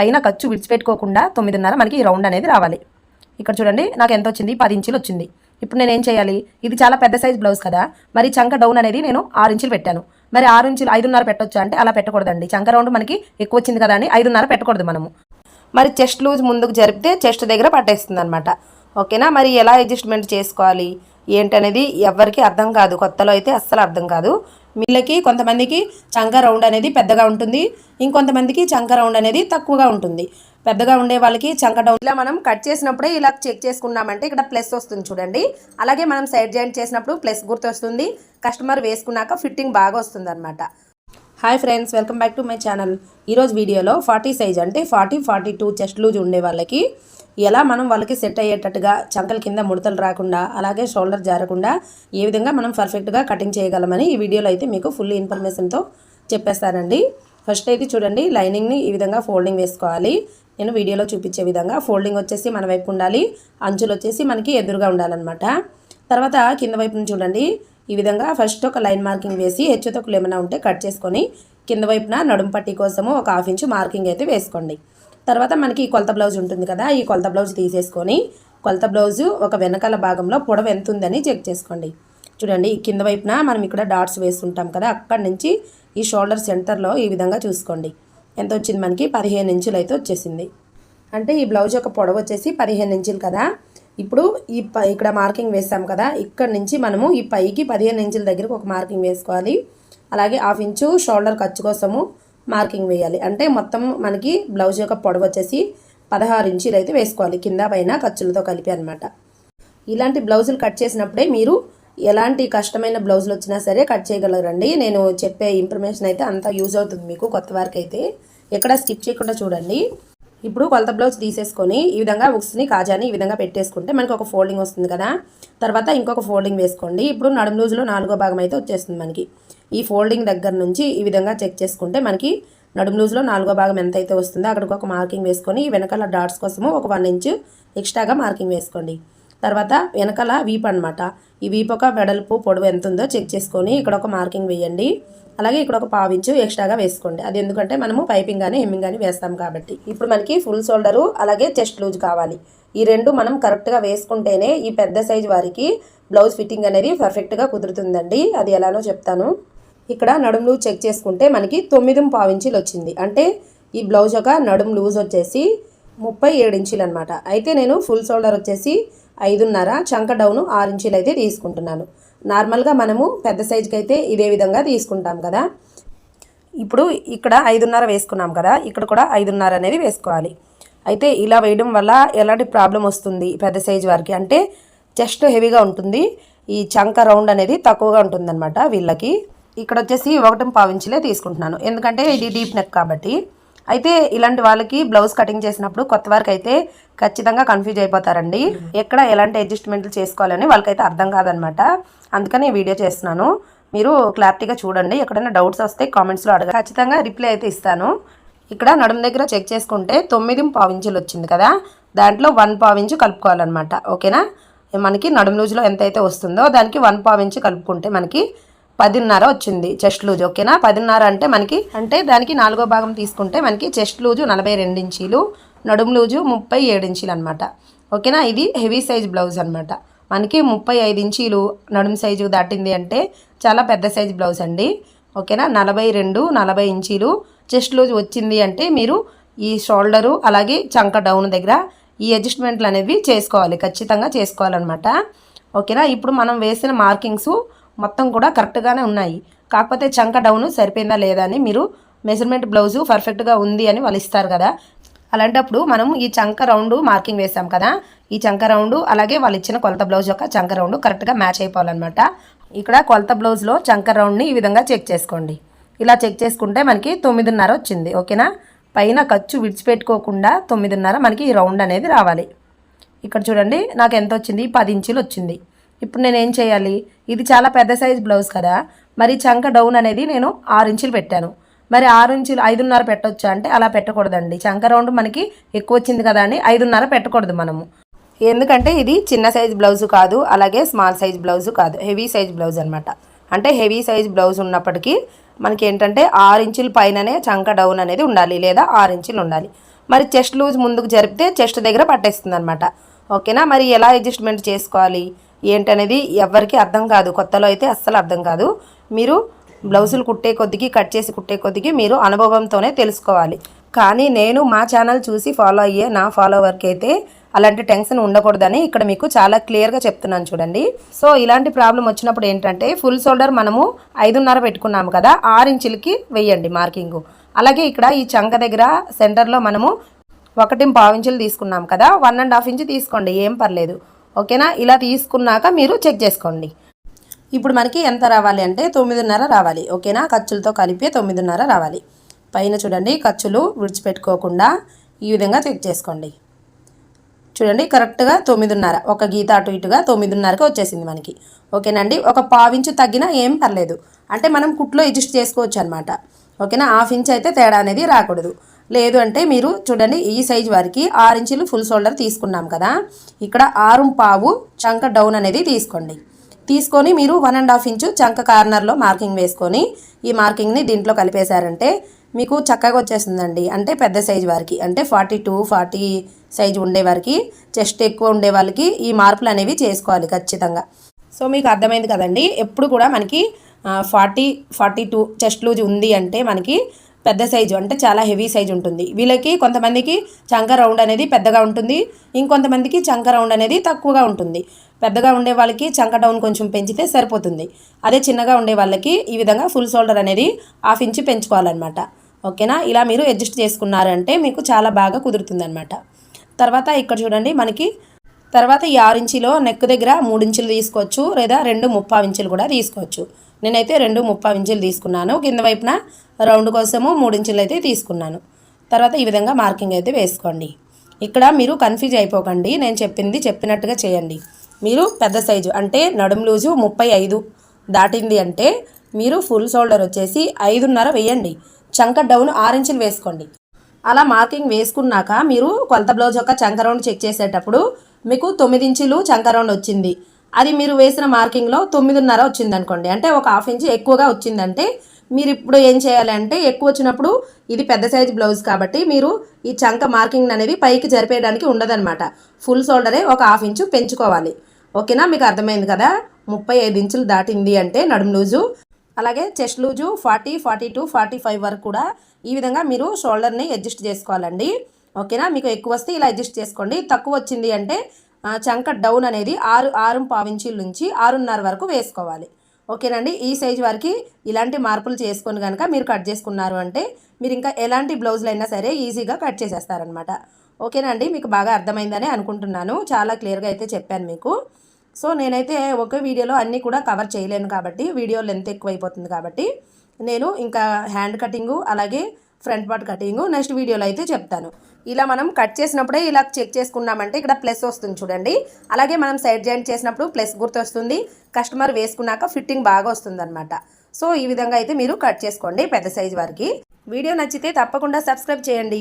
పైన ఖర్చు విడిచిపెట్టుకోకుండా తొమ్మిదిన్నర మనకి ఈ రౌండ్ అనేది రావాలి. ఇక్కడ చూడండి నాకు ఎంత వచ్చింది? పది ఇంచులు వచ్చింది. ఇప్పుడు నేను ఏం చేయాలి? ఇది చాలా పెద్ద సైజ్ బ్లౌజ్ కదా మరి చంక డౌన్ అనేది నేను ఆరు ఇంచులు పెట్టాను. మరి ఆరు ఇంచులు ఐదున్నర పెట్టొచ్చా అంటే అలా పెట్టకూడదండి. చంక రౌండ్ మనకి ఎక్కువ వచ్చింది కదా అని ఐదున్నర పెట్టకూడదు మనము. మరి చెస్ట్ లూజ్ ముందుకు జరిపితే చెస్ట్ దగ్గర పట్టేస్తుంది అనమాట ఓకేనా? మరి ఎలా అడ్జస్ట్మెంట్ చేసుకోవాలి? ఏంటనేది ఎవరికి అర్థం కాదు. కొత్తలో అయితే అస్సలు అర్థం కాదు. వీళ్ళకి కొంతమందికి చంక రౌండ్ అనేది పెద్దగా ఉంటుంది. ఇంకొంతమందికి చంక రౌండ్ అనేది తక్కువగా ఉంటుంది. పెద్దగా ఉండే వాళ్ళకి చంక డౌన్ ఇలా మనం కట్ చేసినప్పుడే ఇలా చెక్ చేసుకున్నామంటే ఇక్కడ ప్లస్ వస్తుంది చూడండి. అలాగే మనం సైడ్ జాయింట్ చేసినప్పుడు ప్లస్ గుర్తు వస్తుంది కస్టమర్ వేసుకున్నాక ఫిట్టింగ్ బాగా వస్తుంది అనమాట hi friends welcome back to my channel ఈరోజు వీడియోలో ఫార్టీ సైజ్ అంటే forty forty two chest loose ఉండే వాళ్ళకి ఎలా మనం వాళ్ళకి సెట్ అయ్యేటట్టుగా చంకల కింద ముడతలు రాకుండా అలాగే షోల్డర్ జారకుండా ఏ విధంగా మనం పర్ఫెక్ట్గా కటింగ్ చేయగలమని ఈ వీడియోలో అయితే మీకు ఫుల్ ఇన్ఫర్మేషన్తో చెప్పేస్తానండి. ఫస్ట్ అయితే చూడండి లైనింగ్ని ఈ విధంగా ఫోల్డింగ్ వేసుకోవాలి. నేను వీడియోలో చూపించే విధంగా ఫోల్డింగ్ వచ్చేసి మన వైపు ఉండాలి అంచులు వచ్చేసి మనకి ఎదురుగా ఉండాలన్నమాట. తర్వాత కింద వైపున చూడండి ఈ విధంగా ఫస్ట్ ఒక లైన్ మార్కింగ్ వేసి హెచ్చుతొక్కులు ఏమైనా ఉంటే కట్ చేసుకొని కింద వైపున నడుం పట్టి కోసము ఒక హాఫ్ ఇంచు మార్కింగ్ అయితే వేసుకోండి. తర్వాత మనకి ఈ కొలత బ్లౌజ్ ఉంటుంది కదా ఈ కొలత బ్లౌజ్ తీసేసుకొని కొలత బ్లౌజు ఒక వెనకాల భాగంలో పొడవు ఎంత ఉందని చెక్ చేసుకోండి. చూడండి కింద వైపున మనం ఇక్కడ డాట్స్ వేస్తుంటాం కదా అక్కడి నుంచి ఈ షోల్డర్ సెంటర్లో ఈ విధంగా చూసుకోండి. ఎంత వచ్చింది మనకి? పదిహేను ఇంచులు అయితే వచ్చేసింది. అంటే ఈ బ్లౌజ్ యొక్క పొడవు వచ్చేసి పదిహేను ఇంచులు కదా. ఇప్పుడు ఈ ఇక్కడ మార్కింగ్ వేస్తాం కదా ఇక్కడ నుంచి మనము ఈ పైకి పదిహేను ఇంచుల దగ్గరకు ఒక మార్కింగ్ వేసుకోవాలి. అలాగే హాఫ్ ఇంచు షోల్డర్ ఖర్చు కోసము మార్కింగ్ వేయాలి. అంటే మొత్తం మనకి బ్లౌజ్ యొక్క పొడవు వచ్చేసి పదహారు ఇంచులు అయితే వేసుకోవాలి. కింద పైన ఖర్చులతో కలిపి అనమాట ఇలాంటి బ్లౌజులు కట్ చేసినప్పుడే మీరు ఎలాంటి కష్టమైన బ్లౌజులు వచ్చినా సరే కట్ చేయగలరండి. నేను చెప్పే ఇన్ఫర్మేషన్ అయితే అంతా యూజ్ అవుతుంది మీకు కొత్త వారికి అయితే. ఎక్కడ స్కిప్ చేయకుండా చూడండి. ఇప్పుడు కొలత బ్లౌజ్ తీసేసుకొని ఈ విధంగా ఉక్స్ని కాజాని ఈ విధంగా పెట్టేసుకుంటే మనకి ఒక ఫోల్డింగ్ వస్తుంది కదా. తర్వాత ఇంకొక ఫోల్డింగ్ వేసుకోండి. ఇప్పుడు నడుము లూజులో నాలుగో భాగం అయితే వచ్చేస్తుంది మనకి. ఈ ఫోల్డింగ్ దగ్గర నుంచి ఈ విధంగా చెక్ చేసుకుంటే మనకి నడుము లూజ్లో నాలుగో భాగం ఎంత అయితే వస్తుందో అక్కడికి ఒక మార్కింగ్ వేసుకొని వెనకాల డాట్స్ కోసము ఒక వన్ ఇంచ్ ఎక్స్ట్రాగా మార్కింగ్ వేసుకోండి. తర్వాత వెనకాల వీప్ అనమాట ఈ వీప్ ఒక వెడల్పు పొడవు ఎంత ఉందో చెక్ చేసుకొని ఇక్కడ ఒక మార్కింగ్ వేయండి. అలాగే ఇక్కడ ఒక పావించు ఎక్స్ట్రాగా వేసుకోండి. అది ఎందుకంటే మనము పైపింగ్ కానీ హెమ్మింగ్ కానీ వేస్తాం కాబట్టి. ఇప్పుడు మనకి ఫుల్ షోల్డరు అలాగే చెస్ట్ లూజ్ కావాలి. ఈ రెండు మనం కరెక్ట్గా వేసుకుంటేనే ఈ పెద్ద సైజు వారికి బ్లౌజ్ ఫిట్టింగ్ అనేది పర్ఫెక్ట్గా కుదురుతుందండి. అది ఎలానో చెప్తాను. ఇక్కడ నడుము లూజ్ చెక్ చేసుకుంటే మనకి తొమ్మిది పావించీలు వచ్చింది. అంటే ఈ బ్లౌజ్ యొక్క నడుము లూజ్ వచ్చేసి ముప్పై ఏడు ఇంచీలు అనమాట అయితే నేను ఫుల్ షోల్డర్ వచ్చేసి ఐదున్నర చంక డౌన్ ఆరు ఇంచీలు అయితే తీసుకుంటున్నాను. నార్మల్గా మనము పెద్ద సైజుకి అయితే ఇదే విధంగా తీసుకుంటాం కదా. ఇప్పుడు ఇక్కడ ఐదున్నర వేసుకున్నాం కదా ఇక్కడ కూడా ఐదున్నర అనేది వేసుకోవాలి. అయితే ఇలా వేయడం వల్ల ఎలాంటి ప్రాబ్లం వస్తుంది పెద్ద సైజు వారికి? అంటే చెస్ట్ హెవీగా ఉంటుంది ఈ చంక రౌండ్ అనేది తక్కువగా ఉంటుందన్నమాట వీళ్ళకి. ఇక్కడ వచ్చేసి ఒకటి పావించిలే తీసుకుంటున్నాను. ఎందుకంటే ఇది డీప్ నెక్ కాబట్టి. అయితే ఇలాంటి వాళ్ళకి బ్లౌజ్ కటింగ్ చేసినప్పుడు కొత్త వారికి అయితే ఖచ్చితంగా కన్ఫ్యూజ్ అయిపోతారండి. ఎక్కడ ఎలాంటి అడ్జస్ట్మెంట్లు చేసుకోవాలని వాళ్ళకైతే అర్థం కాదనమాట. అందుకని వీడియో చేస్తున్నాను. మీరు క్లారిటీగా చూడండి. ఎక్కడైనా డౌట్స్ వస్తే కామెంట్స్లో అడగ ఖచ్చితంగా రిప్లై అయితే ఇస్తాను. ఇక్కడ నడుము దగ్గర చెక్ చేసుకుంటే తొమ్మిది పావించులు వచ్చింది కదా. దాంట్లో వన్ పావించు కలుపుకోవాలన్నమాట. ఓకేనా? మనకి నడుము లూజులో ఎంత అయితే వస్తుందో దానికి వన్ పావించు కలుపుకుంటే మనకి పదిన్నర వచ్చింది చెస్ట్ లూజ్ ఓకేనా? పదిన్నర అంటే మనకి అంటే దానికి నాలుగో భాగం తీసుకుంటే మనకి చెస్ట్ లూజు నలభై రెండు ఇంచీలు నడుము లూజు ముప్పై ఏడు ఇంచీలు అనమాట ఓకేనా? ఇది హెవీ సైజ్ బ్లౌజ్ అనమాట మనకి ముప్పై ఐదు ఇంచీలు నడుము సైజు దాటింది అంటే చాలా పెద్ద సైజ్ బ్లౌజ్ అండి. ఓకేనా? నలభై రెండు నలభై ఇంచీలు చెస్ట్ లూజ్ వచ్చింది అంటే మీరు ఈ షోల్డరు అలాగే చంక డౌన్ దగ్గర ఈ అడ్జస్ట్మెంట్లు అనేవి చేసుకోవాలి ఖచ్చితంగా చేసుకోవాలన్నమాట. ఓకేనా? ఇప్పుడు మనం వేసిన మార్కింగ్స్ మొత్తం కూడా కరెక్ట్గానే ఉన్నాయి. కాకపోతే చంక డౌన్ సరిపోయిందా లేదా అని మీరు మెజర్మెంట్ బ్లౌజు పర్ఫెక్ట్గా ఉంది అని వాళ్ళు ఇస్తారు కదా. అలాంటప్పుడు మనం ఈ చంక రౌండ్ మార్కింగ్ వేసాం కదా. ఈ చంక రౌండ్ అలాగే వాళ్ళు ఇచ్చిన కొలత బ్లౌజ్ యొక్క చంక రౌండ్ కరెక్ట్గా మ్యాచ్ అయిపోవాలన్నమాట. ఇక్కడ కొలత బ్లౌజ్లో చంక రౌండ్ని ఈ విధంగా చెక్ చేసుకోండి. ఇలా చెక్ చేసుకుంటే మనకి తొమ్మిదిన్నర వచ్చింది ఓకేనా? పైన ఖర్చు విడిచిపెట్టుకోకుండా తొమ్మిదిన్నర మనకి ఈ రౌండ్ అనేది రావాలి. ఇక్కడ చూడండి నాకు ఎంత వచ్చింది? పది ఇంచులు వచ్చింది. ఇప్పుడు నేను ఏం చేయాలి? ఇది చాలా పెద్ద సైజ్ బ్లౌజ్ కదా. మరి చంక డౌన్ అనేది నేను ఆరు ఇంచులు పెట్టాను. మరి ఆరు ఇంచులు ఐదున్నర పెట్టొచ్చా అంటే అలా పెట్టకూడదండి. చంక రౌండ్ మనకి ఎక్కువ వచ్చింది కదా అని ఐదున్నర పెట్టకూడదు మనము. ఎందుకంటే ఇది చిన్న సైజ్ బ్లౌజ్ కాదు అలాగే స్మాల్ సైజ్ బ్లౌజ్ కాదు. హెవీ సైజ్ బ్లౌజ్ అనమాట అంటే హెవీ సైజ్ బ్లౌజ్ ఉన్నప్పటికీ మనకి ఏంటంటే ఆరు ఇంచుల పైననే చంక డౌన్ అనేది ఉండాలి లేదా ఆరు ఇంచులు ఉండాలి. మరి చెస్ట్ లూజ్ ముందుకు జరిపితే చెస్ట్ దగ్గర పట్టేస్తుంది అనమాట ఓకేనా? మరి ఎలా అడ్జస్ట్మెంట్ చేసుకోవాలి? ఏంటనేది ఎవరికి అర్థం కాదు. కొత్తలో అయితే అస్సలు అర్థం కాదు. మీరు బ్లౌజులు కుట్టే కొద్దికి కట్ చేసి కుట్టే కొద్దికి మీరు అనుభవంతోనే తెలుసుకోవాలి. కానీ నేను మా ఛానల్ చూసి ఫాలో అయ్యే నా ఫాలోవర్కి అయితే అలాంటి టెన్షన్ ఉండకూడదని ఇక్కడ మీకు చాలా క్లియర్గా చెప్తున్నాను చూడండి. సో ఇలాంటి ప్రాబ్లం వచ్చినప్పుడు ఏంటంటే ఫుల్ షోల్డర్ మనము ఐదున్నర పెట్టుకున్నాము కదా ఆరు ఇంచులకి వెయ్యండి మార్కింగ్. అలాగే ఇక్కడ ఈ చంక దగ్గర సెంటర్లో మనము ఒకటి ఇంచులు తీసుకున్నాం కదా వన్ అండ్ హాఫ్ ఇంచ్ తీసుకోండి ఏం పర్లేదు. ఓకేనా? ఇలా తీసుకున్నాక మీరు చెక్ చేసుకోండి. ఇప్పుడు మనకి ఎంత రావాలి అంటే తొమ్మిదిన్నర రావాలి. ఓకేనా? ఖర్చులతో కలిపి తొమ్మిదిన్నర రావాలి. పైన చూడండి ఖర్చులు విడిచిపెట్టుకోకుండా ఈ విధంగా చెక్ చేసుకోండి. చూడండి కరెక్ట్గా తొమ్మిదిన్నర. ఒక గీత అటు ఇటుగా తొమ్మిదిన్నరకి వచ్చేసింది మనకి. ఓకేనండి ఒక పావించు తగ్గినా ఏం పర్లేదు. అంటే మనం కుట్లో అడ్జస్ట్ చేసుకోవచ్చు అనమాట ఓకేనా? హాఫ్ ఇంచ్ అయితే తేడా అనేది రాకూడదు. లేదు అంటే మీరు చూడండి ఈ సైజ్ వారికి ఆరు ఇంచులు ఫుల్ షోల్డర్ తీసుకున్నాం కదా. ఇక్కడ ఆరు పావు చంక డౌన్ అనేది తీసుకోండి. తీసుకొని మీరు వన్ అండ్ హాఫ్ ఇంచు చంక కార్నర్లో మార్కింగ్ వేసుకొని ఈ మార్కింగ్ని దీంట్లో కలిపేశారంటే మీకు చక్కగా వచ్చేస్తుందండి. అంటే పెద్ద సైజ్ వారికి అంటే ఫార్టీ టూ ఫార్టీ సైజ్ ఉండే వారికి చెస్ట్ ఎక్కువ ఉండే వాళ్ళకి ఈ మార్పులు అనేవి చేసుకోవాలి ఖచ్చితంగా. సో మీకు అర్థమైంది కదండి. ఎప్పుడు కూడా మనకి forty forty two chest loose ఉంది అంటే మనకి పెద్ద సైజు అంటే చాలా హెవీ సైజు ఉంటుంది. వీళ్ళకి కొంతమందికి చంక రౌండ్ అనేది పెద్దగా ఉంటుంది. ఇంకొంతమందికి చంక రౌండ్ అనేది తక్కువగా ఉంటుంది. పెద్దగా ఉండే వాళ్ళకి చంక డౌన్ కొంచెం పెంచితే సరిపోతుంది. అదే చిన్నగా ఉండే వాళ్ళకి ఈ విధంగా ఫుల్ షోల్డర్ అనేది హాఫ్ ఇంచ్ పెంచుకోవాలన్నమాట. ఓకేనా? ఇలా మీరు అడ్జస్ట్ చేసుకున్నారంటే మీకు చాలా బాగా కుదురుతుంది అనమాట తర్వాత ఇక్కడ చూడండి మనకి తర్వాత ఈ ఆరు ఇంచులో నెక్ దగ్గర మూడు ఇంచులు తీసుకోవచ్చు లేదా రెండు ముప్పావు ఇంచులు కూడా తీసుకోవచ్చు. నేనైతే రెండు ముప్పై ఇంచులు తీసుకున్నాను. కింద వైపున రౌండ్ కోసము మూడు ఇంచులు అయితే తీసుకున్నాను. తర్వాత ఈ విధంగా మార్కింగ్ అయితే వేసుకోండి. ఇక్కడ మీరు కన్ఫ్యూజ్ అయిపోకండి. నేను చెప్పింది చెప్పినట్టుగా చేయండి. మీరు పెద్ద సైజు అంటే నడుము లూజు ముప్పై ఐదు దాటింది అంటే మీరు ఫుల్ షోల్డర్ వచ్చేసి ఐదున్నర వేయండి. చంక డౌన్ ఆరు ఇంచులు వేసుకోండి. అలా మార్కింగ్ వేసుకున్నాక మీరు కొలత బ్లౌజ్ యొక్క చంక రౌండ్ చెక్ చేసేటప్పుడు మీకు తొమ్మిది ఇంచులు చంక రౌండ్ వచ్చింది. అది మీరు వేసిన మార్కింగ్లో తొమ్మిదిన్నర వచ్చింది అనుకోండి అంటే ఒక హాఫ్ ఇంచ్ ఎక్కువగా వచ్చిందంటే మీరు ఇప్పుడు ఏం చేయాలి అంటే ఎక్కువ వచ్చినప్పుడు ఇది పెద్ద సైజ్ బ్లౌజ్ కాబట్టి మీరు ఈ చంక మార్కింగ్ అనేది పైకి జరిపేయడానికి ఉండదన్నమాట. ఫుల్ షోల్డరే ఒక హాఫ్ ఇంచు పెంచుకోవాలి. ఓకేనా? మీకు అర్థమైంది కదా? ముప్పై ఐదు ఇంచులు దాటింది అంటే నడుము లూజు అలాగే chest loose forty forty two forty five వరకు కూడా ఈ విధంగా మీరు షోల్డర్ని అడ్జస్ట్ చేసుకోవాలండి. ఓకేనా? మీకు ఎక్కువ వస్తే ఇలా అడ్జస్ట్ చేసుకోండి. తక్కువ వచ్చింది అంటే చంక డౌన్ అనేది ఆరు ఆరు పావించీల నుంచి ఆరున్నర వరకు వేసుకోవాలి. ఓకేనండి? ఈ సైజ్ వరకు ఇలాంటి మార్పులు చేసుకొని కనుక మీరు కట్ చేసుకున్నారు అంటే మీరు ఇంకా ఎలాంటి బ్లౌజులు అయినా సరే ఈజీగా కట్ చేసేస్తారనమాట ఓకేనండి? మీకు బాగా అర్థమైందని అనుకుంటున్నాను. చాలా క్లియర్గా అయితే చెప్పాను మీకు. సో నేనైతే ఒకే వీడియోలో అన్నీ కూడా కవర్ చేయలేను కాబట్టి వీడియో లెంత్ ఎక్కువైపోతుంది కాబట్టి నేను ఇంకా హ్యాండ్ కటింగు అలాగే ఫ్రంట్ పార్ట్ కటింగ్ నెక్స్ట్ వీడియోలో అయితే చెప్తాను. ఇలా మనం కట్ చేసినప్పుడే ఇలా చెక్ చేసుకున్నామంటే ఇక్కడ ప్లస్ వస్తుంది చూడండి. అలాగే మనం సైడ్ జాయింట్ చేసినప్పుడు ప్లస్ గుర్తు వస్తుంది కస్టమర్ వేసుకున్నాక ఫిట్టింగ్ బాగా వస్తుంది సో ఈ విధంగా అయితే మీరు కట్ చేసుకోండి పెద్ద సైజ్ వారికి. వీడియో నచ్చితే తప్పకుండా సబ్స్క్రైబ్ చేయండి.